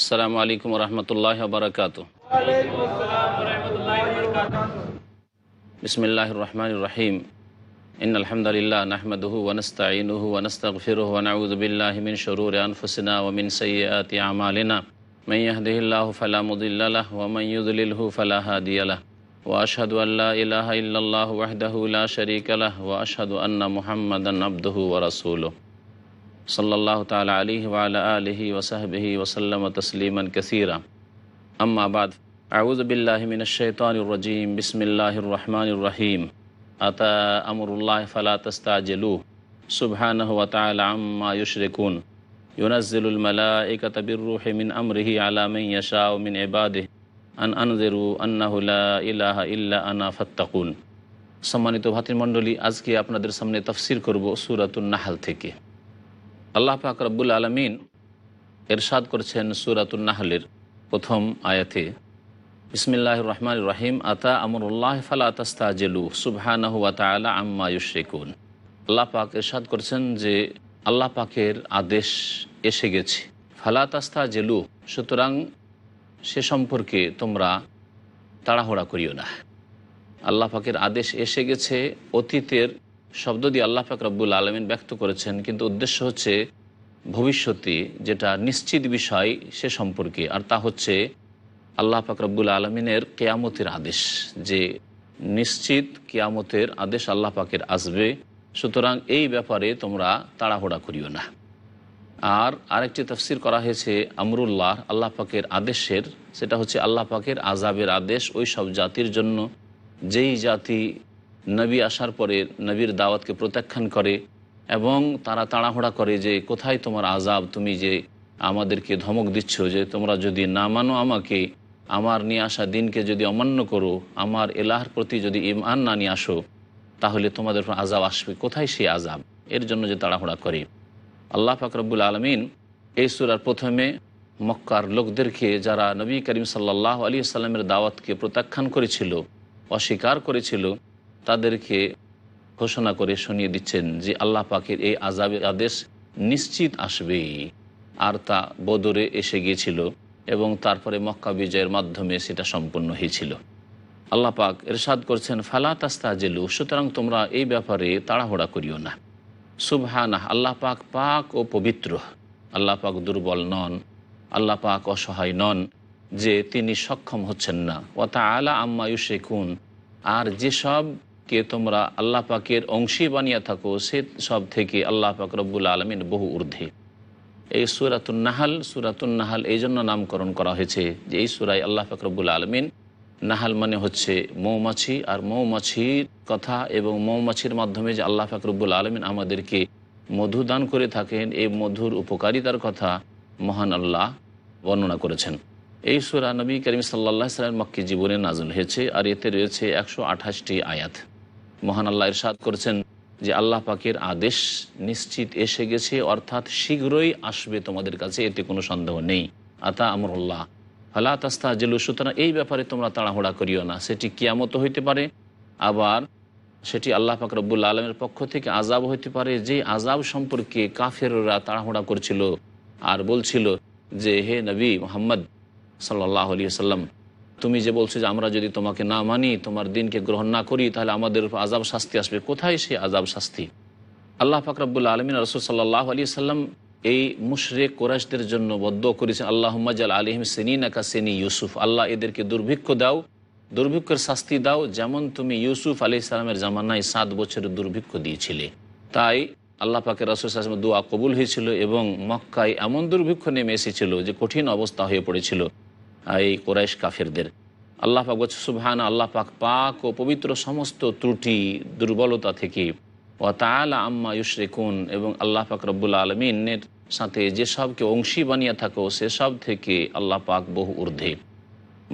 আসসালামু আলাইকুম রহমতুল্লাহ বারকাত বিসমিল্লাহ রহমান রহিম ইন আলহামদুলিল্লাহ নাহমদহু ওনস্তাইনুহু ওনস্তগফিরুহ ওনাউযু বিল্লাহি মিন শুরুরি আনফুসিনা ওয়া মিন সাইয়্যাতি আমালিনা মান ইয়াহদিহিল্লাহু ফালা মুদিল্লা লাহু ওয়া মান ইউদ্লিলহু ফালা হাদিয়া লাহু ওয়া আশহাদু আন লা ইলাহা ইল্লাল্লাহু ওয়াহদাহু লা শারীকা লাহু ওয়া আশহাদু আন্না মুহাম্মাদান আবদুহু ওয়া রাসূলুহু সাল্লাহ তালা আলী ওয়ালা আলহি ওসাহবিহি ওসাল্লাম তসলিমান কসিরা আম্মাবাদ আউজবিল্লাহমিনশাইতানরজিম বিসমিল্লাহির রহমানির রহিম আতা আমরুল্লাহ ফালা তস্তাজলু সুবহানহ ওয়া তাআলা আম্মা ইউশরিকুন ইউনাজ্জিলুল মালাইকাতা বিররূহি মিন আমরিহি আলা মান ইয়াশাউ মিন ইবাদিহি আন আনজিরু আন্নাহু লা ইলাহা ইল্লা আনা ফাত্তাকুন সম্মানিত ভাতৃমণ্ডলী, আজকে আপনাদের সামনে তাফসীর করব সূরাতুন নাহাল থেকে। আল্লাহ পাক রব্বুল আলমিন এরশাদ করছেন সুরাতুল নাহলের প্রথম আয়াতে বিসমিল্লাহ রহমান রহিম, আতা আমরুল্লাহ ফালা তাস্তাজেলু, সুবহানাহু তাআলা আম্মা ইউশরিকুন। আল্লাহ পাক এরশাদ করছেন যে আল্লাহ পাকের আদেশ এসে গেছে। ফালা তাস্তাজেলু, সুতরাং সে সম্পর্কে তোমরা তাড়াহুড়া করিও না। আল্লাহ পাকের আদেশ এসে গেছে অতীতের শব্দ দিয়ে আল্লাহ পাক রব্বুল আলমিন ব্যক্ত করেছেন, কিন্তু উদ্দেশ্য হচ্ছে ভবিষ্যতে যেটা নিশ্চিত বিষয় সে সম্পর্কে, আর তা হচ্ছে আল্লাহ পাক রব্বুল আলমিনের কেয়ামতের আদেশ, যে নিশ্চিত কেয়ামতের আদেশ আল্লাহ পাকের আসবে। সুতরাং এই ব্যাপারে তোমরা তাড়াহুড়া করিও না। আর আরেকটি তফসির করা হয়েছে আমরুল্লাহ, আল্লাহ পাকের আদেশের, সেটা হচ্ছে আল্লাহ পাকের আজাবের আদেশ ওই সব জাতির জন্য, যেই জাতি নবী আসার পরে নবীর দাওয়াতকে প্রত্যাখ্যান করে এবং তারা তাড়াহুড়া করে যে, কোথায় তোমার আজাব তুমি যে আমাদেরকে ধমক দিচ্ছ যে, তোমরা যদি না মানো আমাকে, আমার নিয়ে আসা দিনকে যদি অমান্য করো, আমার এলাহার প্রতি যদি ইমান না নিয়ে আসো, তাহলে তোমাদের আজাব আসবে। কোথায় সেই আজাব এর জন্য যে তাড়াহুড়া করে। আল্লাহ ফাকরবুল আলমিন এই সুরার প্রথমে মক্কার লোকদেরকে, যারা নবী করিম সাল্লাহ আলী সাল্লামের দাওয়াতকে প্রত্যাখ্যান করেছিল, অস্বীকার করেছিল তাদেরকে ঘোষণা করে শুনিয়ে দিচ্ছেন যে আল্লাহ পাকের এই আজাবের আদেশ নিশ্চিত আসবেই। আর তা বদরে এসে গিয়েছিল এবং তারপরে মক্কা বিজয়ের মাধ্যমে সেটা সম্পন্ন হয়েছিল। আল্লাহ পাক এরশাদ করছেন, ফালা তাস্তা জেলু সুতরাং তোমরা এই ব্যাপারে তাড়াহুড়া করিও না। সুবহানাহ, আল্লাহ পাক পাক ও পবিত্র। আল্লাহ পাক দুর্বল নন, আল্লাহ পাক অসহায় নন, যে তিনি সক্ষম হচ্ছেন না। ও তা আলা আম্মা ইউশেকুন আর যেসব কে তোমরা আল্লাহ পাকের অংশী বানিয়ে থাকো, সে সব থেকে আল্লাহ পাক রব্বুল আলমিন বহু ঊর্ধ্বে। এই সুরাতুন নাহাল সুরাতুন নাহাল এই জন্য নামকরণ করা হয়েছে যে এই সুরাই আল্লাহ পাক রব্বুল আলমিন নাহাল মানে হচ্ছে মৌমাছি, আর মৌমাছির কথা এবং মৌমাছির মাধ্যমে যে আল্লাহ ফাকরুবুল আলমিন আমাদেরকে মধু দান করে থাকেন, এই মধুর উপকারিতার কথা মহান আল্লাহ বর্ণনা করেছেন। এই সুরা নবী করিম সাল্লা সাল্লাম মক্কি জীবনে নাজল হয়েছে, আর এতে রয়েছে একশো আঠাশটি আয়াত। মহান আল্লাহ ইরশাদ করেছেন যে আল্লাহ পাকের আদেশ নিশ্চিত এসে গেছে, অর্থাৎ শীঘ্রই আসবে তোমাদের কাছে, এতে কোনো সন্দেহ নেই। আতা আমরুল্লাহ। ফালা তাস্তা জেলু সুতরাং এই ব্যাপারে তোমরা তাড়াহুড়া করিও না। সেটি কিয়ামত হইতে পারে, আবার সেটি আল্লাহ পাক রব্বুল আলমের পক্ষ থেকে আজাব হইতে পারে। যে আজাব সম্পর্কে কাফেররা তাড়াহুড়া করছিল আর বলছিল যে, হে নবী মোহাম্মদ সাল্লাহ আলী সাল্লাম তুমি যে বলছো যে আমরা যদি তোমাকে না মানি, তোমার দিনকে গ্রহণ না করি, তাহলে আমাদের উপর আজাব শাস্তি আসবে। কোথায় সেই আজাব শাস্তি? আল্লাহ ফাকরাবুল্লা আলমিন রসুল সাল্লাহ আলী সাল্লাম এই মুশরেক কোরাইশদের জন্য বদ্ধ করেছেন আল্লাহ মাজাল আলিহিম সেনি নাকা সেনি ইউসুফ। আল্লাহ এদেরকে দুর্ভিক্ষ দাও, দুর্ভিক্ষের শাস্তি দাও, যেমন তুমি ইউসুফ আলি সালামের জামানায় সাত বছরের দুর্ভিক্ষ দিয়েছিলে। তাই আল্লাহ পাকের রসুল আসলামের দোয়া কবুল হয়েছিল এবং মক্কায় এমন দুর্ভিক্ষ নেমে এসেছিল যে কঠিন অবস্থা হয়ে পড়েছিল। এই কোরাইশ কাফেরদের। আল্লাহ পাক বলছে সুবহান আল্লাহ পাক পাক ও পবিত্র সমস্ত ত্রুটি, দুর্বলতা থেকে। ও তালা আম্মা ইউশরেকুন এবং আল্লাহ পাক রব্বুল আলমিনের সাথে যেসবকে অংশী বানিয়ে থাকো সেসব থেকে আল্লাহ পাক বহু ঊর্ধ্বে।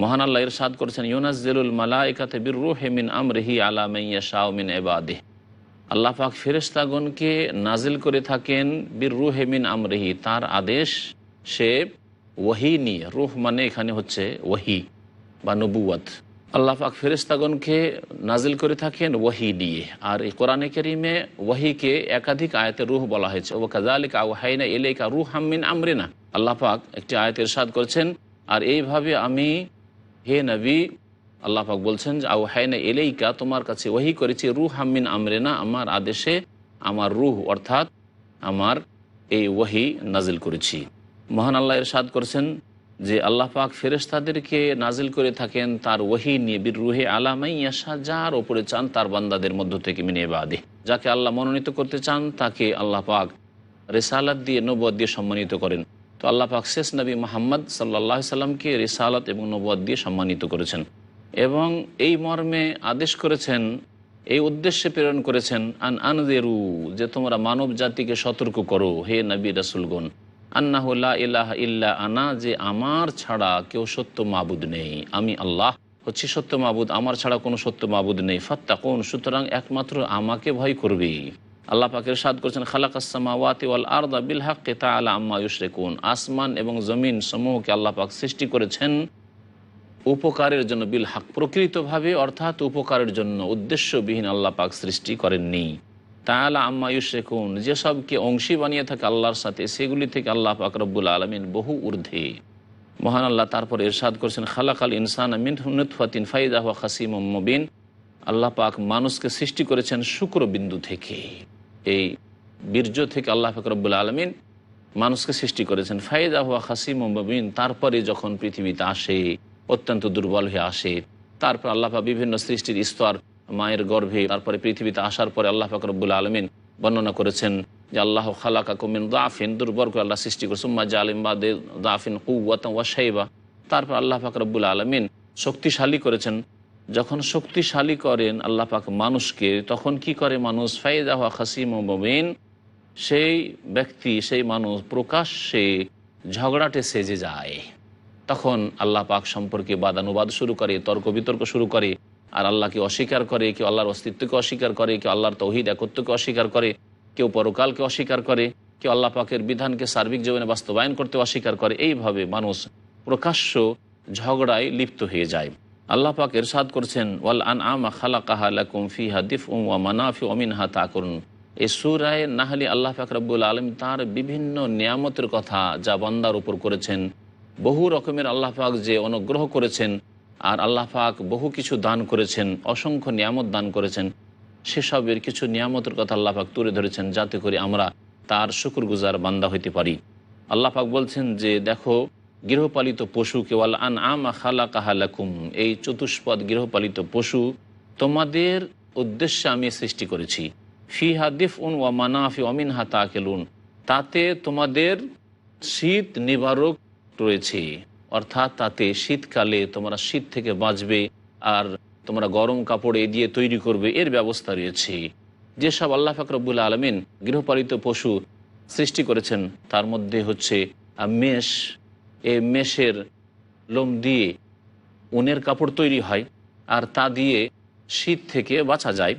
মহান আল্লাহ ইরশাদ করেছেন ইউনাজেলুল মালাইকাতে বীর রুহেমিন আমরহি আলা মাইয়া শাহমিন এবাদে আল্লাহ পাক ফেরেস্তাগণকে নাজিল করে থাকেন বীর রুহেমিন আমরহি। তার আদেশ সে ওয়াহি নিয়ে, রুহ মানে এখানে হচ্ছে ওয়াহি বা নবুয়াত আল্লাহ পাক ফেরেস্তাগণকে নাজিল করে থাকেন ওয়াহি দিয়ে আর এই কোরআনে কেরিমে ওয়াহিকে একাধিক আয়াতে রুহ বলা হয়েছে। ও কাজা আলিকা ওয়াহাইনা এলেকা রুহ হাম্মিন আমরিনা। আল্লাহ পাক একটি আয়াতের সাদ করছেন। আর এইভাবে আমি হে নবী, আল্লাহ পাক বলছেন যে আউ হায়না এলেইকা তোমার কাছে ওহি করেছি রুহ হামিন আমরেনা, আমার আদেশে আমার রুহ অর্থাৎ আমার এই ওহি নাজিল করেছি। মহান আল্লাহ এরশাদ করেছেন যে আল্লাহ পাক ফেরেশতাদেরকে নাজিল করে থাকেন, তার ওহি নিয়ে বীর রুহে আলামাই যার ওপরে চান তার বান্দাদের মধ্য থেকে মিনে বাদে যাকে আল্লাহ মনোনীত করতে চান, তাকে আল্লাহ পাক রেসালাত দিয়ে নবদ দিয়ে সম্মানিত করেন। তো আল্লাহ পাক শেষ নবী মোহাম্মদ সাল্লাহ সাল্লামকে রেসালাত এবং নবদ দিয়ে সম্মানিত করেছেন। এবং এই মর্মে আদেশ করেছেন, এই উদ্দেশ্যে প্রেরণ করেছেন, আন আনদেরু, যে তোমরা মানব জাতিকে সতর্ক করো, হে নবী রাসুলগণ। আন্নাহুল্লাহ ইলাহ ইল্লা আনা, যে আমার ছাড়া কেউ সত্য মাবুদ নেই। আমি আল্লাহ হচ্ছি সত্য মাবুদ, আমার ছাড়া কোনো সত্য মাবুদ নেই। ফাত্তা কোন সুতরাং একমাত্র আমাকে ভয় করবে। আল্লাহ পাকের সাদ করছেন খালাকাসমাওয়াতি ওয়াল আরদা বিল হাক্কে তাআলা আম্মা ইউশরিকুন। আসমান এবং জমিন সমূহকে আল্লাহ পাক সৃষ্টি করেছেন উপকারের জন্য, বিল হাক প্রকৃতভাবে অর্থাৎ উপকারের জন্য, উদ্দেশ্যবিহীন আল্লাহ পাক সৃষ্টি করেননি। তাহলে আম্মা ইউশেকুন যেসবকে অংশী বানিয়ে থাকে আল্লাহর সাথে, সেগুলি থেকে আল্লাহ পাক রব্বুল আলমিন বহু ঊর্ধ্বে। মহান আল্লাহ তারপর এরশাদ করেছেন, খালাকাল ইনসান মিনফাতিন হুয়া খাসিম মবিন। আল্লাহ পাক মানুষকে সৃষ্টি করেছেন শুক্র বিন্দু থেকে। এই বীর্য থেকে আল্লাহ পাক রব্বুল আলমিন মানুষকে সৃষ্টি করেছেন, ফাইদা হুয়া খাসিম মবিন। তারপরে যখন পৃথিবীতে আসে, অত্যন্ত দুর্বল হয়ে আসে, তারপর আল্লাহা বিভিন্ন সৃষ্টির স্তর মায়ের গর্ভে, তারপরে পৃথিবীতে আসার পরে আল্লাহ ফাকরবুল আলমিন বর্ণনা করেছেন যে, আল্লাহ খালাকা কুমিন দাফিন। দুর্বল করে আল্লাহ সৃষ্টি করে সুম্মা জালিম বাদে দাফিন কুয়াতম ওয়াসাইবা তারপর আল্লাহ ফাকরবুল আলমিন শক্তিশালী করেছেন। যখন শক্তিশালী করেন আল্লাহ পাক মানুষকে, তখন কি করে মানুষ? ফাইদাহ খাসিম মবিন। সেই ব্যক্তি, সেই মানুষ প্রকাশ্যে ঝগড়াটে সেজে যায়। তখন আল্লাহ পাক সম্পর্কে বাদানুবাদ শুরু করে, তর্ক বিতর্ক শুরু করে। আর আল্লাহকে অস্বীকার করে, কেউ আল্লাহর অস্তিত্বকে অস্বীকার করে, কেউ আল্লাহর তৌহিদ একত্বকে অস্বীকার করে, কেউ পরকালকে অস্বীকার করে, কেউ আল্লাহ পাকের বিধানকে সার্বিক জীবনে বাস্তবায়ন করতে অস্বীকার করে। এইভাবে মানুষ প্রকাশ্য ঝগড়ায় লিপ্ত হয়ে যায়। আল্লাহ পাক এরশাদ করছেন, ওয়াল আন আমা খালা কাহালাকুম ফি হাদিফ ওয়া মানাফি অমিন হা তা করুন এই সুরায় নাহলি আল্লাহ পাক রব্বুল আলম তার বিভিন্ন নিয়ামতের কথা যা বন্দার উপর করেছেন, বহু রকমের আল্লাহ পাক যে অনুগ্রহ করেছেন আর আল্লাহ পাক বহু কিছু দান করেছেন, অসংখ্য নিয়ামত দান করেছেন। সেসবের কিছু নিয়ামতের কথা আল্লাহ পাক তুলে ধরেছেন যাতে করে আমরা তার শুকুর গুজার বান্দা হইতে পারি। আল্লাহ পাক বলছেন যে, দেখো, গৃহপালিত পশু কেবল আন আমা খালা কাহালাকুম এই চতুষ্পদ গৃহপালিত পশু তোমাদের উদ্দেশ্যে আমি সৃষ্টি করেছি। ফি হাদিফ উন ওয়া মানাফি অমিন হা তাকেলুন। তাতে তোমাদের শীত নিবারক রয়েছে। অর্থাৎ তাতে শীতকালে তোমরা শীত থেকে বাঁচবে আর তোমরা গরম কাপড় দিয়ে তৈরি করবে, এর ব্যবস্থা রয়েছে। যেসব আল্লাহ ফাকরবুল আলমিন গৃহপালিত পশু সৃষ্টি করেছেন, তার মধ্যে হচ্ছে মেষ। এ মেষের লোম দিয়ে উনের কাপড় তৈরি হয় আর তা দিয়ে শীত থেকে বাঁচা যায়।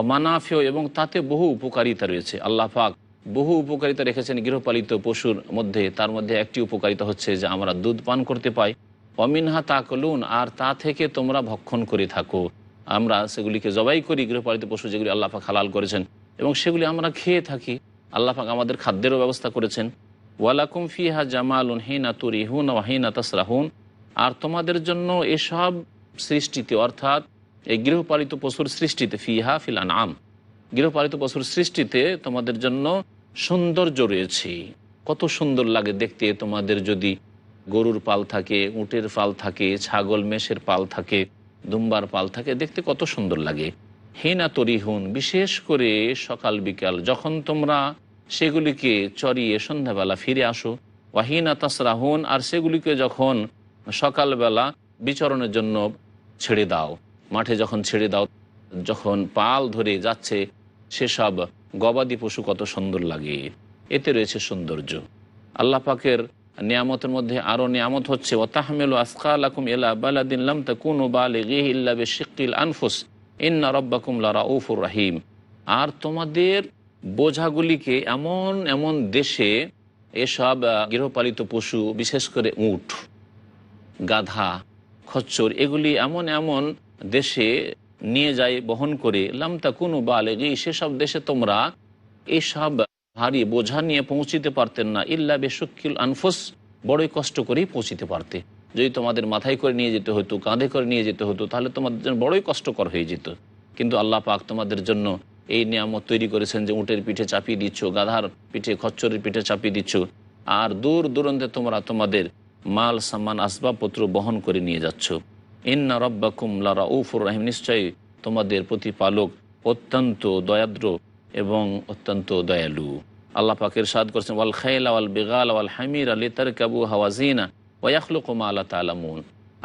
অমানাফেয় এবং তাতে বহু উপকারিতা রয়েছে। আল্লাহ পাক বহু উপকারিতা রেখেছেন গৃহপালিত পশুর মধ্যে। তার মধ্যে একটি উপকারিতা হচ্ছে যে আমরা দুধ পান করতে পাই। অমিনহা তাকলুন, আর তা থেকে তোমরা ভক্ষণ করে থাকো। আমরা সেগুলিকে জবাই করি, গৃহপালিত পশু যেগুলি আল্লাহাক হালাল করেছেন, এবং সেগুলি আমরা খেয়ে থাকি। আল্লাহাক আমাদের খাদ্যেরও ব্যবস্থা করেছেন। ওয়ালাকুম ফিহা জামালুন হিনা তুরিহুন ওয়াহিনা তাসরাহুন। আর তোমাদের জন্য এসব সৃষ্টিতে, অর্থাৎ এই গৃহপালিত পশুর সৃষ্টিতে, ফিহা ফিলান আম গৃহপালিত পশুর সৃষ্টিতে তোমাদের জন্য সৌন্দর্য রয়েছে। কত সুন্দর লাগে দেখতে। তোমাদের যদি গরুর পাল থাকে, উটের পাল থাকে, ছাগল, মেষের পাল থাকে, দুম্বার পাল থাকে, দেখতে কত সুন্দর লাগে। হেনা তরিহুন বিশেষ করে সকাল, বিকাল, যখন তোমরা সেগুলিকে চড়িয়ে সন্ধ্যাবেলা ফিরে আসো, ওয়াহিনা তাসরাহুন আর সেগুলিকে যখন সকালবেলা বিচরণের জন্য ছেড়ে দাও, মাঠে যখন ছেড়ে দাও, যখন পাল ধরে যাচ্ছে, সেসব গবাদি পশু কত সুন্দর লাগে। এতে রয়েছে সৌন্দর্য। আল্লাহ পাকের নিয়ামতের মধ্যে আরও নিয়ামত হচ্ছে ওতাহমেল আসকাল আকুম এলা বালাদিনলাম তা কুন বালে গেহিল্লাবে শিকিল আনফুস, ইন্না রব্বাকুম লারা উফুর রাহিম। আর তোমাদের বোঝাগুলিকে এমন এমন দেশে এসব গৃহপালিত পশু, বিশেষ করে উট, গাধা, খচ্চর, এগুলি এমন এমন দেশে নিয়ে যায় বহন করে। লামতা কোনো বালে যে সেসব দেশে তোমরা এইসব ভারী বোঝা নিয়ে পৌঁছিতে পারতেন না। ইল্লা বেশকিল আনফোস, বড়ই কষ্ট করেই পৌঁছিতে পারতে। যদি তোমাদের মাথায় করে নিয়ে যেতে হতো, কাঁধে করে নিয়ে যেতে হতো, তাহলে তোমাদের জন্য বড়ই কষ্টকর হয়ে যেত। কিন্তু আল্লাহ পাক তোমাদের জন্য এই নিয়ামত তৈরি করেছেন যে উঁটের পিঠে চাপিয়ে দিচ্ছ, গাধার পিঠে, খচ্চরের পিঠে চাপিয়ে দিচ্ছ। আর দূর দূরান্তে তোমরা তোমাদের মাল, সামান, আসবাবপত্র বহন করে নিয়ে যাচ্ছ। ইন্না রব্বাকুম লারা উফুর রাহিম, নিশ্চয়ই তোমাদের প্রতিপালক অত্যন্ত দয়াদ্র এবং অত্যন্ত দয়ালু। আল্লাহ পাকের সাদ করছেন, ওয়াল খাইলা ওয়াল বেগাল ওয়াল হামির আলী তার কাবু হাওয়াজিনা ওয়াখলুকুমা আল্লাহ তালামুন।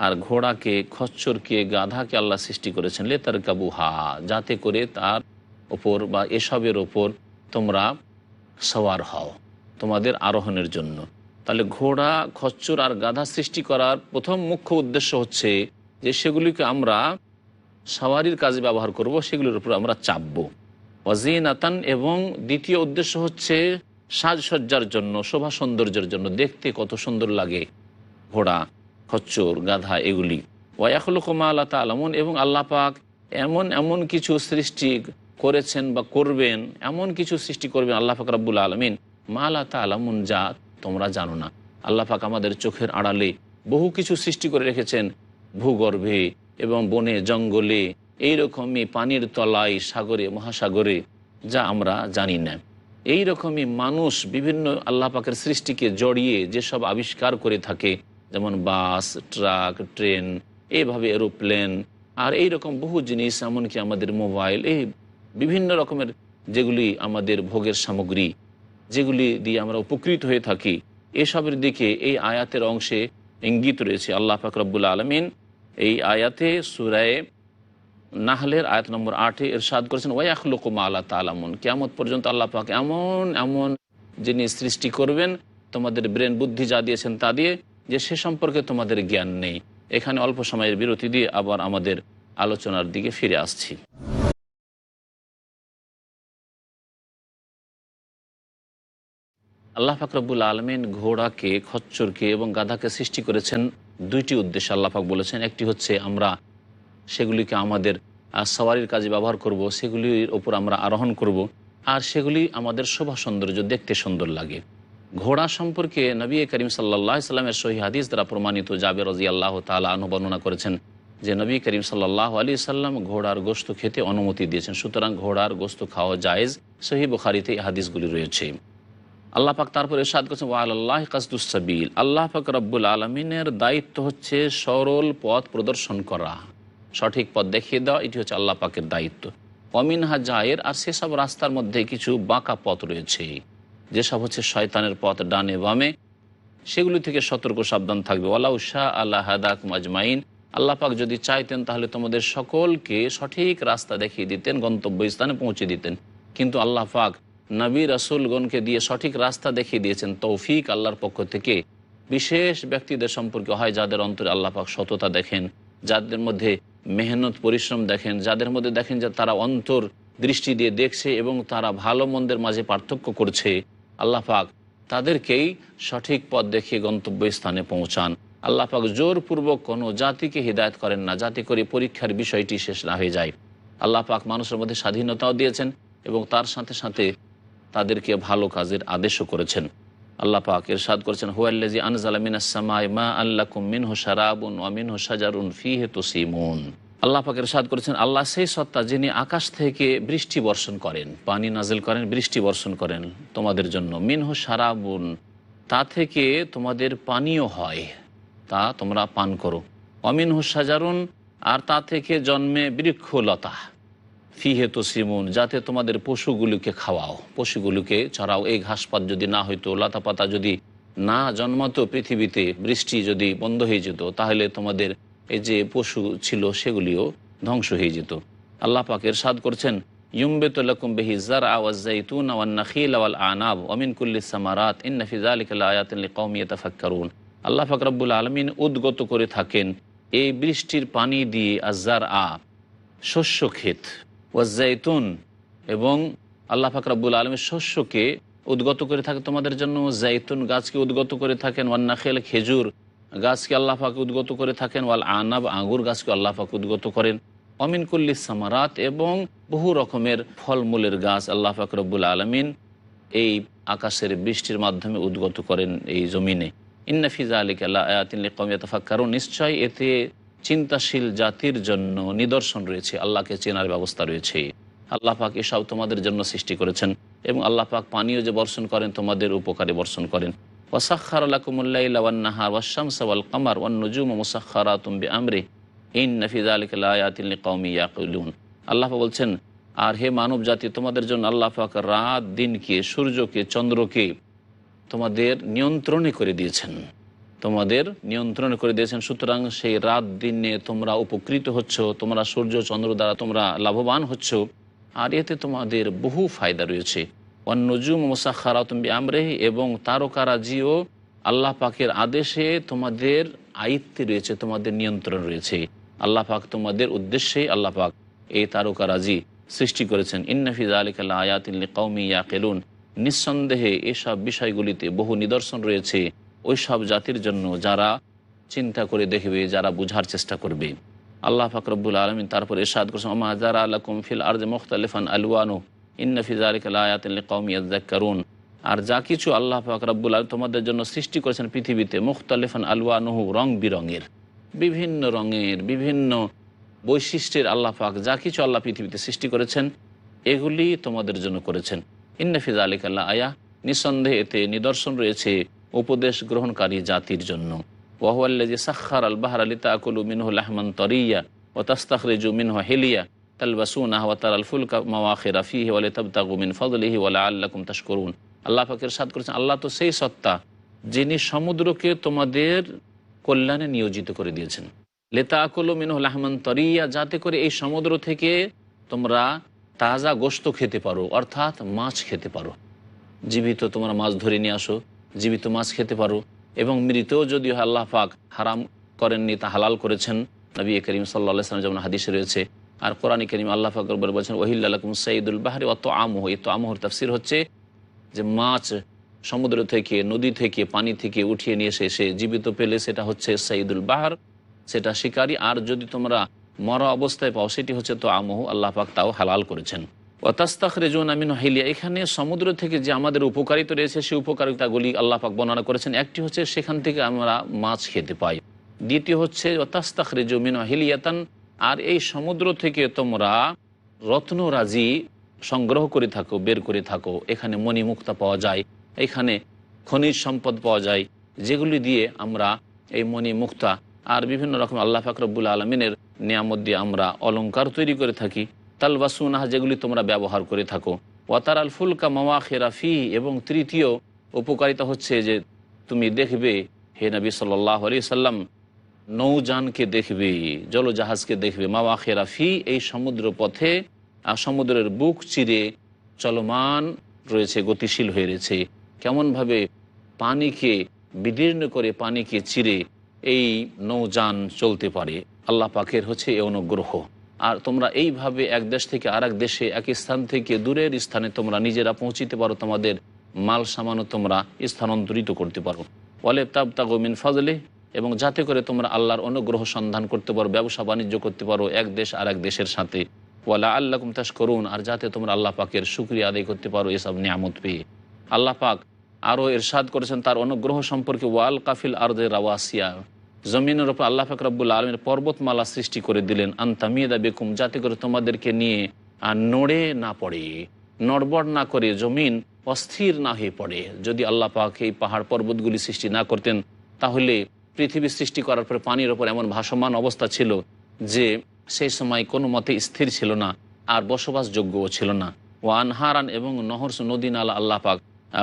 আর ঘোড়াকে, খচ্চরকে, গাধাকে আল্লাহ সৃষ্টি করেছেন লে তার কাবু হা যাতে করে তার ওপর বা এসবের ওপর তোমরা সওয়ার হও তোমাদের আরোহণের জন্য। তাহলে ঘোড়া, খচ্চর আর গাধা সৃষ্টি করার প্রথম মুখ্য উদ্দেশ্য হচ্ছে যে সেগুলিকে আমরা সাওয়ারির কাজে ব্যবহার করব, সেগুলির উপর আমরা চাপবো। ওয়াজিনাতান এবং দ্বিতীয় উদ্দেশ্য হচ্ছে সাজসজ্জার জন্য, শোভা সৌন্দর্যের জন্য। দেখতে কত সুন্দর লাগে, ঘোড়া, খচ্চর, গাধা এগুলি। ওয়াখলুকমা আল্লাহ তালামুন, এবং আল্লাহ পাক এমন এমন কিছু সৃষ্টি করেছেন বা করবেন, এমন কিছু সৃষ্টি করবেন আল্লাহ পাক রাব্বুল আলমিন। মা আল্লাহ তালামুন যা তোমরা জানো না। আল্লাহ পাক আমাদের চোখের আড়ালে বহু কিছু সৃষ্টি করে রেখেছেন। ভূগর্ভে এবং বনে, জঙ্গলে, এইরকমই পানির তলায়, সাগরে, মহাসাগরে, যা আমরা জানি না। এই রকমই মানুষ বিভিন্ন আল্লাহ পাকের সৃষ্টিকে জড়িয়ে যেসব আবিষ্কার করে থাকে, যেমন বাস, ট্রাক, ট্রেন এইভাবে এরোপ্লেন, আর এই রকম বহু জিনিস, এমনকি আমাদের মোবাইল, এই বিভিন্ন রকমের যেগুলি আমাদের ভোগের সামগ্রী, যেগুলি দিয়ে আমরা উপকৃত হয়ে থাকি, এসবের দিকে এই আয়াতের অংশে ইঙ্গিত রয়েছে আল্লাহ ফাকরাবুল আলমিন এই আয়াতে সুরায় নাহলের আয়াত নম্বর আটে এরশাদ করেছেন ওয়াখলুকুমা আল্লাহ তালামুন কেমন পর্যন্ত আল্লাহ পাক এমন এমন জিনিস সৃষ্টি করবেন, তোমাদের ব্রেন বুদ্ধি যা দিয়েছেন তা দিয়ে, যে সে সম্পর্কে তোমাদের জ্ঞান নেই। এখানে অল্প সময়ের বিরতি দিয়ে আবার আমাদের আলোচনার দিকে ফিরে আসছি। আল্লাহ ফাকরবুল আলমিন ঘোড়াকে, খচ্চরকে এবং গাধাকে সৃষ্টি করেছেন দুইটি উদ্দেশ্যে আল্লাহ পাক বলেছেন। একটি হচ্ছে আমরা সেগুলিকে আমাদের সওয়ারির কাজে ব্যবহার করব, সেগুলির ওপর আমরা আরোহণ করব, আর সেগুলি আমাদের শোভা সৌন্দর্য দেখতে সুন্দর লাগে। ঘোড়া সম্পর্কে নবী করিম সাল্লাহ সাল্লামের সহি হাদিস দ্বারা প্রমাণিত জাবের রাজি আল্লাহ তালা অনুবর্ণনা করেছেন যে নবী করিম সাল্লাহ আলী সাল্লাম ঘোড়ার গোস্ত খেতে অনুমতি দিয়েছেন। সুতরাং ঘোড়ার গোস্ত খাওয়া জায়েজ। সহি বুখারিতে হাদিসগুলি রয়েছে। আল্লাহ পাক তারপরে সাদ করছেন ওয়াল আল্লাহ কাসদুসাবিল আল্লাহ পাক রব্বুল আলমিনের দায়িত্ব হচ্ছে সরল পথ প্রদর্শন করা। সঠিক পথ দেখিয়ে দেওয়া, এটি হচ্ছে আল্লাহ পাকের দায়িত্ব। অমিনহা জায়ের, আর সেসব রাস্তার মধ্যে কিছু বাঁকা পথ রয়েছে। যেসব হচ্ছে শয়তানের পথ ডানে বামে। সেগুলি থেকে সতর্ক সাবধান থাকবে। ওয়ালা উশাহ আল্লাহ হাদাক মাজমাইন আল্লাহ পাক যদি চাইতেন, তাহলে তোমাদের সকলকে সঠিক রাস্তা দেখিয়ে দিতেন, গন্তব্যস্থানে পৌঁছে দিতেন। কিন্তু আল্লাহ পাক নবী রাসুলগণকে দিয়ে সঠিক রাস্তা দেখিয়ে দিয়েছেন তৌফিক আল্লাহর পক্ষ থেকে। বিশেষ ব্যক্তিদের সম্পর্কে হয় যাদের অন্তরে আল্লাহ পাক সততা দেখেন, যাদের মধ্যে মেহনত, পরিশ্রম দেখেন, যাদের মধ্যে দেখেন যে তারা অন্তর দৃষ্টি দিয়ে দেখছে এবং তারা ভালো মন্দের মাঝে পার্থক্য করছে, আল্লাহ পাক তাদেরকেই সঠিক পথ দেখিয়ে গন্তব্যস্থানে পৌঁছান। আল্লাহ পাক জোরপূর্বক কোনো জাতিকে হৃদায়ত করেন না, যাতে করে পরীক্ষার বিষয়টি শেষ না হয়ে যায়। আল্লাহ পাক মানুষের মধ্যে স্বাধীনতাও দিয়েছেন এবং তার সাথে সাথে তাদেরকে ভালো কাজের আদেশও করেছেন। আল্লাহ পাক এরশাদ করেছেন হুয়াল্লাজি আনজালামিনাসামাই মা আল্লাকুম মিনহু শারাবুন ওয়ামিনহু শাজারুন ফিহে তুসিমুন। আল্লাহ পাক এরশাদ করেছেন, আল্লাহ সেই সত্তা যিনি আকাশ থেকে বৃষ্টি বর্ষণ করেন, পানি নাজিল করেন, বৃষ্টি বর্ষণ করেন, তোমাদের জন্য মিনহু শারাবুন, তা থেকে তোমাদের পানীয় হয়, তা তোমরা পান করো। অমিনহু সাজারুন আর তা থেকে জন্মে বৃক্ষলতা। ফিহে তো সিমুন, যাতে তোমাদের পশুগুলিকে খাওয়াও। পশুগুলিকে চড়াও। এই ঘাসপাত যদি না হইতো লতা পাতা যদি না জন্মাতো পৃথিবীতে, বৃষ্টি যদি বন্ধ হয়ে যেত, তাহলে তোমাদের এই যে পশু ছিল, সেগুলিও ধ্বংস হয়ে যেত। আল্লাহ পাকের সাদ করছেন বেহি জার অমিন সামারাত আল্লাহ উদ্গত করে থাকেন, এই বৃষ্টির পানি দিয়ে আজার আ শস্য ক্ষেত। ওয়াজাইতুন এবং আল্লাহ ফাকরাবুল আলমের শস্যকে উদ্গত করে থাকে তোমাদের জন্য জাইতুন গাছকে উদ্গত করে থাকেন ওয়ান্নাখেল খেজুর গাছকে আল্লাহ উদ্গত করে থাকেন, ওয়াল আনাব আঙুর গাছকে আল্লাহ উদ্গত করেন। অমিন কুল্লি সামারাত এবং বহু রকমের ফলমূলের গাছ আল্লাহ ফাকরবুল আলমিন এই আকাশের বৃষ্টির মাধ্যমে উদ্গত করেন এই জমিনে। ইন্নাফিজা আলিক আল্লাহ কমিয়াতফাক কারণ নিশ্চয় এতে চিন্তাশীল জাতির জন্য নিদর্শন রয়েছে, আল্লাহকে চেনার ব্যবস্থা রয়েছে। আল্লাহ পাক এসব তোমাদের জন্য সৃষ্টি করেছেন এবং আল্লাহ পাক পানীয় যে বর্ষণ করেন, তোমাদের উপকারে বর্ষণ করেন। ওয়াসাক্ষার আলাকুমুল্লাহার ওয়াশামসাওয়াল কামার ওয়ান্নজুম মুসাক্ষারা তুমি আমরে ইন নফিজা আলিক আয়াতিল্লি কৌমি ইয়াকুলুন। আল্লাহ বলছেন, আর হে মানব জাতি, তোমাদের জন্য আল্লাহ পাক রাত দিনকে, সূর্যকে, চন্দ্রকে তোমাদের নিয়ন্ত্রণে করে দিয়েছেন। তোমাদের নিয়ন্ত্রণ করে দিয়েছেন। সুতরাং সেই রাত দিনে তোমরা উপকৃত হচ্ছ, তোমরা সূর্য, চন্দ্র দ্বারা তোমরা লাভবান হচ্ছ। আর এতে তোমাদের বহু ফায়দা রয়েছে। অন্নজুম মোসাখারা তুমি আমরে এবং তারকারাজিও আল্লাহ পাকের আদেশে তোমাদের আয়ত্তে রয়েছে, তোমাদের নিয়ন্ত্রণ রয়েছে। আল্লাহ পাক তোমাদের উদ্দেশ্যে আল্লাহ পাক এই তারকারাজি সৃষ্টি করেছেন। ইন্নাফিজ আলিকাল্লা আয়াতিল্লি কৌমি ইয়াকেলুন। নিঃসন্দেহে এসব বিষয়গুলিতে বহু নিদর্শন রয়েছে। ওই সব জাতির জন্য যারা চিন্তা করে দেখবে, যারা বুঝার চেষ্টা করবে। আল্লাহ ফাকরবুল আলমিন তারপর এরশাদ করছেন যারা আল্লাহ কুমফিল আর্জ মুখতালিফান আলওয়ানু ইন্নফিজ কৌমি কারুন আর যা কিছু আল্লাহ ফাকরাবুল আলম তোমাদের জন্য সৃষ্টি করেছেন পৃথিবীতে, মুখতালিফান আলওয়ানুহু, রং বিরঙের। বিভিন্ন রঙের, বিভিন্ন বৈশিষ্ট্যের আল্লাহ পাক যা কিছু আল্লাহ পৃথিবীতে সৃষ্টি করেছেন, এগুলি তোমাদের জন্য করেছেন। ইন্নফিজ আলিক আল্লাহ আয়া নিঃসন্দেহে এতে নিদর্শন রয়েছে। উপদেশ গ্রহণকারী জাতির জন্য। ওয়াহুয়াল্লাজি সাক্ষার আল বাহার আলী তাকুলু মিনহুল আহমান তরিয়া ও তাস্তাখরিজু মিনহ হেলিয়া তালবাসুন আল ফুলকা মাওয়াখে রাফি ওয়ালে তাবতাগু মিন ফজলিহি ওয়ালা আল্লাকুম তাশকরুন। আল্লাহ পাকের সাদ করেছেন, আল্লাহ তো সেই সত্তা যিনি সমুদ্রকে তোমাদের কল্যাণে নিয়োজিত করে দিয়েছেন। লেতা আকলো মিনহুল আহমান তরিয়া, যাতে করে এই সমুদ্র থেকে তোমরা তাজা গোস্ত খেতে পারো, অর্থাৎ মাছ খেতে পারো। জীবিত তোমরা মাছ ধরে নিয়ে আসো। জীবিত মাছ খেতে পারো এবং মৃতও যদিও আল্লাহ পাক হারাম করেননি তা হালাল করেছেন। নবী করিম সাল্লা সাল্লাম যেমন হাদিসে রয়েছে, আর কোরআন করিম আল্লাহ ফাকর বলছেন ওহিল্লাকুম সঈদুল বাহারি অত আমহ এত আমহর তাফসির হচ্ছে যে মাছ সমুদ্র থেকে, নদী থেকে, পানি থেকে উঠিয়ে নিয়ে এসে সে জীবিত পেলে সেটা হচ্ছে সঈদুল বাহার, সেটা শিকারী। আর যদি তোমরা মরা অবস্থায় পাও, সেটি হচ্ছে তো আমহ আল্লাহ পাক তাও হালাল করেছেন। আমিন এখানে সমুদ্র থেকে যে আমাদের উপকারিতা রয়েছে, সেই উপকারিতাগুলি আল্লাহ পাক বর্ণনা করেছেন। একটি হচ্ছে সেখান থেকে আমরা মাছ খেতে পাই। দ্বিতীয় হচ্ছে অতাস্তাখ রেজমিন হিলিয়াতান। আর এই সমুদ্র থেকে তোমরা রত্নরাজি সংগ্রহ করে থাকো, বের করে থাকো। এখানে মণিমুক্তা পাওয়া যায়, এখানে খনিজ সম্পদ পাওয়া যায়। যেগুলি দিয়ে আমরা এই মণিমুক্তা আর বিভিন্ন রকম আল্লাহ ফাকরবুল আলমিনের নিয়ামত দিয়ে আমরা অলঙ্কার তৈরি করে থাকি। তালবাসুনাহা, যেগুলি তোমরা ব্যবহার করে থাকো। ওয়াতার আল ফুলকা মামা খেরাফি এবং তৃতীয় উপকারিতা হচ্ছে যে তুমি দেখবে, হে নবী সাল্লাহ আলি সাল্লাম, নৌযানকে দেখবে, জলজাহাজকে দেখবে। মাওয়া খেরাফি এই সমুদ্র পথে আর সমুদ্রের বুক চিরে চলমান রয়েছে, গতিশীল হয়ে রয়েছে। কেমনভাবে পানিকে বিদীর্ণ করে পানিকে চিরে এই নৌযান চলতে পারে। আল্লাহ পাকের হচ্ছে এ অনুগ্রহ। আর তোমরা এইভাবে এক দেশ থেকে আর দেশে এক স্থান থেকে দূরের স্থানে তোমরা নিজেরা পৌঁছিতে পারো, তোমাদের মাল সামানও তোমরা স্থানান্তরিত করতে পারো। বলে তাব তাগমিন ফজলে, এবং যাতে করে তোমরা আল্লাহর অনুগ্রহ সন্ধান করতে পারো, ব্যবসা বাণিজ্য করতে পারো, এক দেশ আর এক দেশের সাথে। ওয়ালা আল্লাহ কুমতাস করুন আর যাতে তোমরা আল্লাহ পাকের সুক্রিয়া আদায় করতে পারো, এসব নিয়ামত পেয়ে। আল্লাহ পাক আরও এরশাদ করেছেন তার অনুগ্রহ সম্পর্কে, ওয়াল কাফিল আরদে রাওয়াসিয়া। জমিনের ওপর আল্লাহ ফাকরাবুল আলমের পর্বতমালা সৃষ্টি করে দিলেন আন্তামিয়েদা বেকুম, যাতে করে তোমাদেরকে নিয়ে আর নড়ে না পড়ে, নড়বড় না করে জমিন অস্থির না হয়ে পড়ে। যদি আল্লাহ পাক এই পাহাড় পর্বতগুলি সৃষ্টি না করতেন, তাহলে পৃথিবী সৃষ্টি করার পরে পানির ওপর এমন ভাসমান অবস্থা ছিল যে সেই সময় কোনো মতে স্থির ছিল না আর বসবাসযোগ্যও ছিল না। ও আনহারান এবং নহর নদী নালা আল্লাহ পাক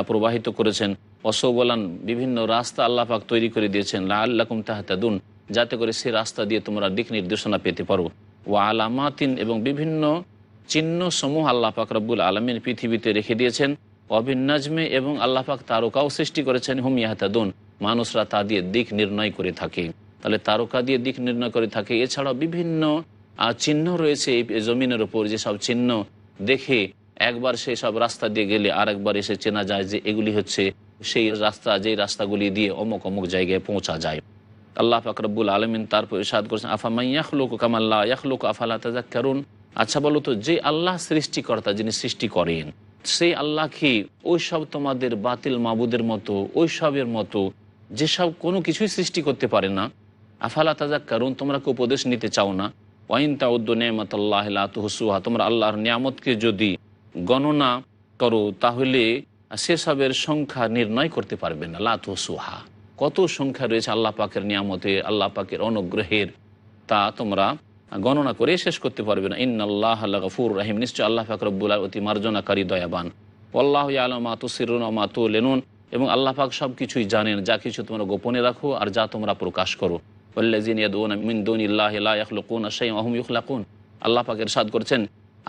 প্রবাহিত করেছেন। অসবলান বিভিন্ন রাস্তা আল্লাহ পাক তৈরি করে দিয়েছেন লা আল্লাকুম তাহাতাদুন, যাতে করে সেই রাস্তা দিয়ে তোমরা দিক নির্দেশনা পেতে পারো। ও আলামাতিন এবং বিভিন্ন চিহ্ন সমূহ আল্লাহ পাক রব্বুল আলমিন পৃথিবীতে রেখে দিয়েছেন। অবিন্নাজমে এবং আল্লাহ পাক তারকাও সৃষ্টি করেছেন, হুম ইয়াহাতাদুন, মানুষরা তা দিয়ে দিক নির্ণয় করে থাকে। তাহলে তারকা দিয়ে দিক নির্ণয় করে থাকে, এছাড়াও বিভিন্ন চিহ্ন রয়েছে এই জমিনের ওপর যেসব চিহ্ন দেখে একবার সেই সব রাস্তা দিয়ে গেলে আরেকবার এসে চেনা যায় যে এগুলি হচ্ছে সেই রাস্তা, যেই রাস্তাগুলি দিয়ে অমুক অমুক জায়গায় পৌঁছা যায়। আল্লাহ ফাকরবুল আলমিন তারপর ইসাদ করছেন আফামাই ইয়াখলুক কামাল্লাহ ইয়াখলুক, আফালা তাজা কারুন আচ্ছা বলো তো, যে আল্লাহ সৃষ্টিকর্তা যিনি সৃষ্টি করেন, সেই আল্লাহকে ওই সব তোমাদের বাতিল মাবুদের মতো ওই সবের মতো, যেসব কোনো কিছুই সৃষ্টি করতে পারে না? আফালা তাজাক কারণ তোমরা কি উপদেশ নিতে চাও না? ওয়াইন তাউদ্দ নেমত আল্লাহ তুহসুহা তোমরা আল্লাহর নিয়ামতকে যদি গণনা করো, তাহলে সেসবের সংখ্যা নির্ণয় করতে পারবে না। লাতুহসুহা কত সংখ্যা রয়েছে আল্লাহ পাকের নিয়ামতে, আল্লাহ পাকের অনুগ্রহের, তা তোমরা গণনা করে শেষ করতে পারবে না। ইন আল্লাহ গফুর রাহিম। নিশ্চয় আল্লাহ ফাকরবুল অতি মার্জনাকারী, দয়াবান। আল্লাহ আলম মাতুসিরুন মাতু লেনুন এবং আল্লাহ পাক সব কিছুই জানেন, যা কিছু তোমরা গোপনে রাখো আর যা তোমরা প্রকাশ করো। আল্লাহ পাকের ইরশাদ করছেন,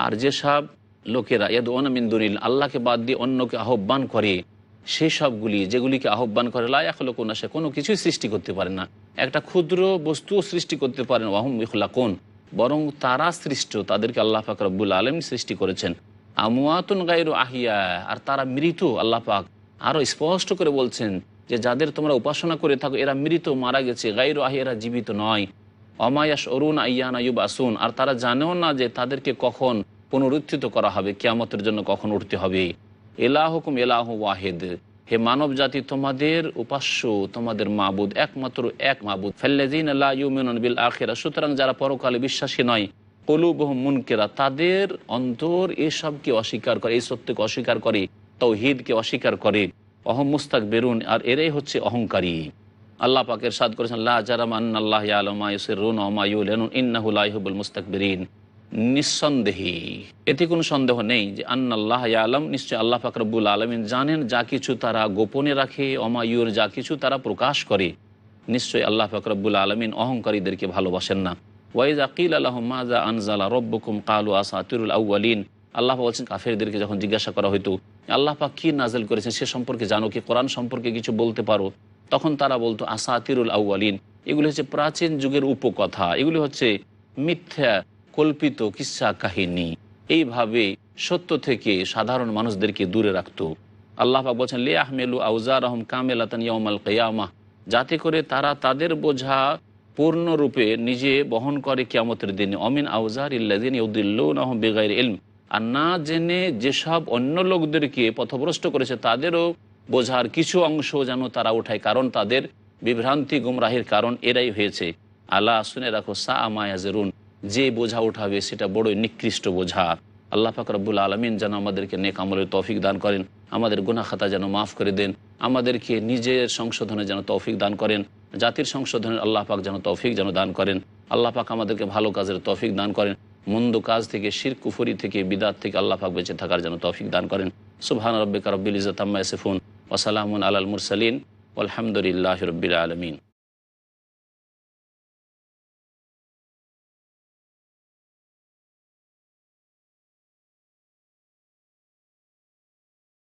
আর যেসব লোকেরা ইয়াদুন মিন দুনিল আল্লাহকে বাদ দিয়ে অন্যকে আহ্বান করে। সেই সবগুলি, যেগুলিকে আহ্বান করে, লা ইয়াখলুকুন সে কোনো কিছুই সৃষ্টি করতে পারে না। একটা ক্ষুদ্র বস্তুও সৃষ্টি করতে পারেন ওয়াহুম ইখলাকুন। বরং তারা সৃষ্ট, তাদেরকে আল্লাহ পাক রব্বুল আলম সৃষ্টি করেছেন। আমুয়াতুন গাইরু আহিয়া, আর তারা মৃত, আল্লাহ পাক। আরও স্পষ্ট করে বলছেন যে, যাদের তোমরা উপাসনা করে থাকো, এরা মৃত, মারা গেছে গাইরু আহি এরা জীবিত নয়। অমায়াস অরুণ আইয়ান আয়ুব আসুন আর তারা জানেও না যে তাদেরকে কখন পুনরুত্থিত করা হবে, কেয়ামতের জন্য কখন উঠতে হবে। এলাহ হুকুম এলাহ ওয়াহেদ। হে মানব জাতি, তোমাদের উপাস্য, তোমাদের মাবুদ, একমাত্র এক মাবুদ। ফেল্লেদিন আল্লাহ বিল আখেরা। সুতরাং যারা পরকালে বিশ্বাসী নয় কলুবহ মুনকেরা, তাদের অন্তর এসবকে অস্বীকার করে, এই সত্যকে অস্বীকার করে, তৌহিদকে অস্বীকার করে। অহম মুস্তাক বেরুন আর এরাই হচ্ছে অহংকারী। আল্লাহ পাকের সাদ করেছেন, লা জারাম আল্লাহ আলমা ইউসিরুন ওমায়ুল ইন্নাহুল মুস্তাক বেরিন নিঃসন্দেহী। এতে কোনো সন্দেহ নেই যে আন্নাল্লাহ আলম নিশ্চয় আল্লাহ ফাকরবুল আলমিন জানেন যা কিছু তারা গোপনে রাখে অমায়ুর যা কিছু তারা প্রকাশ করে। নিশ্চয়ই আল্লাহ ফাকরবুল আলমিন অহংকারীদেরকে ভালোবাসেন না। ওয়াইজ আকিল আল্লাহ মাজা আনজালা রব্বকুম কালু আসাতিরুল আউ্বালিন আল্লাহ বলছেন, কাফেরদেরকে যখন জিজ্ঞাসা করা হইতো, আল্লাহ পাক কী নাজেল করেছেন, সে সম্পর্কে জানো কি, কোরআন সম্পর্কে কিছু বলতে পারো? তখন তারা বলতো, আসাতিরুল আউ্বালিন এগুলি হচ্ছে প্রাচীন যুগের উপকথা। এগুলি হচ্ছে মিথ্যা কল্পিত কিসা কাহিনী। এইভাবে সত্য থেকে সাধারণ মানুষদেরকে দূরে রাখত। আল্লাহবাক বলছেন লে আহমেলু আউজার রহম কামেলাতান ইয়ামাল কেয়ামা যাতে করে তারা তাদের বোঝা পূর্ণরূপে নিজে বহন করে কিয়ামতের দিনে। অমিন আউজার ইল্লাদিন ইউদ্দিল্লাহ বেগাইর ইলম। আর না জেনে যেসব অন্য লোকদেরকে পথভ্রষ্ট করেছে, তাদেরও বোঝার কিছু অংশ যেন তারা উঠায়, কারণ তাদের বিভ্রান্তি, গুমরাহির কারণ এরাই হয়েছে। আল্লাহ শুনে রাখো সা আমায়াজেরুন যে বোঝা উঠাবে সেটা বড়ই নিকৃষ্ট বোঝা। আল্লাহ ফাকরাবুল আলমিন যেন আমাদেরকে নেক আমলের তৌফিক দান করেন, আমাদের গুনা খাতা যেন মাফ করে দেন, আমাদেরকে নিজের সংশোধনে যেন তৌফিক দান করেন, জাতির সংশোধনের আল্লাহ পাক যেন তৌফিক যেন দান করেন, আল্লাহ পাক আমাদেরকে ভালো কাজের তৌফিক দান করেন, মন্দ কাজ থেকে শির কুফুরি থেকে, বিদাত থেকে আল্লাহ পাক বেঁচে থাকার যেন তৌফিক দান করেন। সুবহান রব্বিকা রব্বিল ইজত আম্মা ইয়াসিফুন ওয়াসালামুন আলাল মুরসালিন আলহামদুলিল্লাহ রবিল আলমিন।